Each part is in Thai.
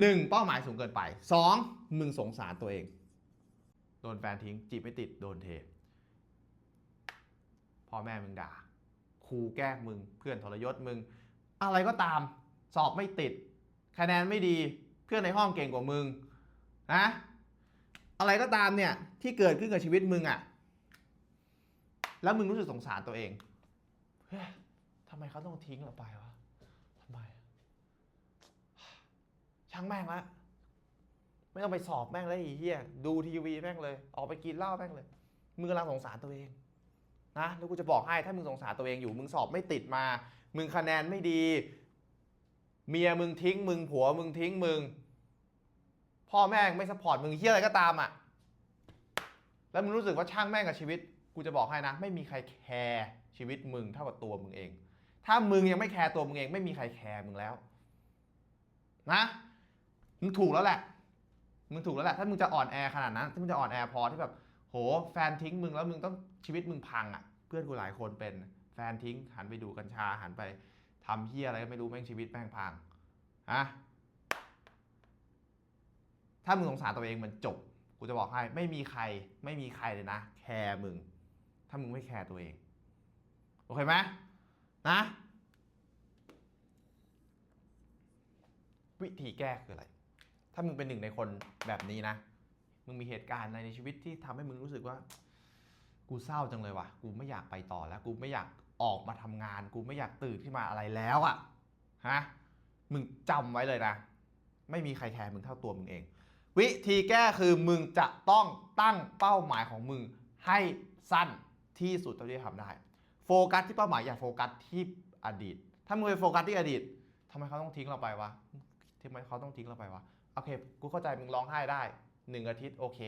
หนึ่งเป้าหมายสูงเกินไปสองมึงสงสารตัวเอง โดนแฟนทิ้งจีบไม่ติดโดนเท พ่อแม่มึงด่าครูแกล้งมึง เพื่อนทรยศมึง อะไรก็ตาม สอบไม่ติด คะแนนไม่ดีเพื่อนในห้องเก่งกว่ามึงนะอะไรก็ตามเนี่ยที่เกิดขึ้นกับชีวิตมึงอะ่ะ แล้วมึงรู้สึกสงสารตัวเองเฮ้ยทำไมเขาต้องทิ้งเราไปวะทำไมางแม่งละไม่ต้องไปสอบแม่งเลยไอ้เหี้ยดูทีวีแม่งเลย ออกไปกินเหล้าแม่งเลยมึงกำลังสงสารตัวเองนะแล้วกูจะบอกให้ถ้ามึงสงสารตัวเองอยู่ มึงสอบไม่ติดมา มึงคะแนนไม่ดี เมียมึงทิ้ง มึงผัวมึงทิ้งมึง พ่อแม่งไม่สปอร์ตมึงเฮี้ยอะไรก็ตามอะแล้วมึงรู้สึกว่าช่างแม่งกับชีวิต กูจะบอกให้นะ ไม่มีใครแคร์ชีวิตมึงเท่ากับตัวมึงเอง ถ้ามึงยังไม่แคร์ตัวมึงเอง ไม่มีใครแคร์มึงแล้ว นะ มึงถูกแล้วแหละ มึงถูกแล้วแหละ ถ้ามึงจะอ่อนแอขนาดนั้น ถ้ามึงจะอ่อนแอพอที่แบบ โห แฟนทิ้งมึงแล้วมึงต้องชีวิตมึงพังอะ เพื่อนกูหลายคนเป็น แฟนทิ้ง หันไปดูกัญชา หันไปทำเฮี้ยอะไรก็ไม่รู้แม่งชีวิตแม่งพังฮะถ้ามึงสงสารตัวเองมันจบ กูจะบอกให้ ไม่มีใคร ไม่มีใครเลยนะ แคร์มึง ถ้ามึงไม่แคร์ตัวเอง โอเคไหมนะ วิธีแก้คืออะไร ถ้ามึงเป็นหนึ่งในคนแบบนี้นะ มึงมีเหตุการณ์อะไรในชีวิตที่ทำให้มึงรู้สึกว่า กูเศร้าจังเลยว่ะ กูไม่อยากไปต่อแล้ว กูไม่อยากออกมาทำงาน กูไม่อยากตื่นขึ้นมาอะไรแล้วอะฮะ มึงจำไว้เลยนะ ไม่มีใครแคร์มึงเท่าตัวมึงเอง วิธีแก้คือมึงจะต้องตั้งเป้าหมายของมึงให้สั้นที่สุดเท่าที่จะทำได้ โฟกัสที่เป้าหมายอย่าโฟกัสที่อดีต ถ้ามึงไปโฟกัสที่อดีตทำไมเขาต้องทิ้งเราไปวะทำไมเขาต้องทิ้งเราไปวะ อเค กูเข้าใจมึงร้องไห้ได้หนึ่งอาทิตย์โอเค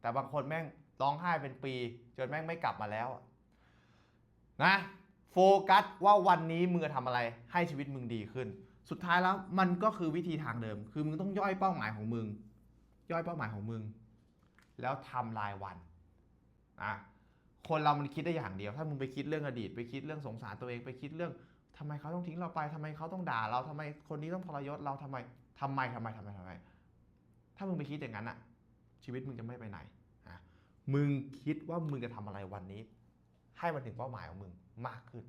แต่บางคนแม่งร้องไห้เป็นปี จนแม่งไม่กลับมาแล้วนะโฟกัสว่าวันนี้มึงจะทำอะไรให้ชีวิตมึงดีขึ้น สุดท้ายแล้วมันก็คือวิธีทางเดิม คือมึงต้องย่อยเป้าหมายของมึง ย่อยเป้าหมายของมึง แล้วทำรายวันอะคนเรามันคิดได้อย่างเดียว ถ้ามึงไปคิดเรื่องอดีต ไปคิดเรื่องสงสารตัวเอง ไปคิดเรื่องทำไมเขาต้องทิ้งเราไปทำไมเขาต้องด่าเราทำไมคนนี้ต้องทรยศเราทำไมทำไมทำไมทำไมทำไม ถ้ามึงไปคิดอย่างนั้นอะชีวิตมึงจะไม่ไปไหนอะมึงคิดว่ามึงจะทำอะไรวันนี้ ให้มันถึงเป้าหมายของมึงมากขึ้น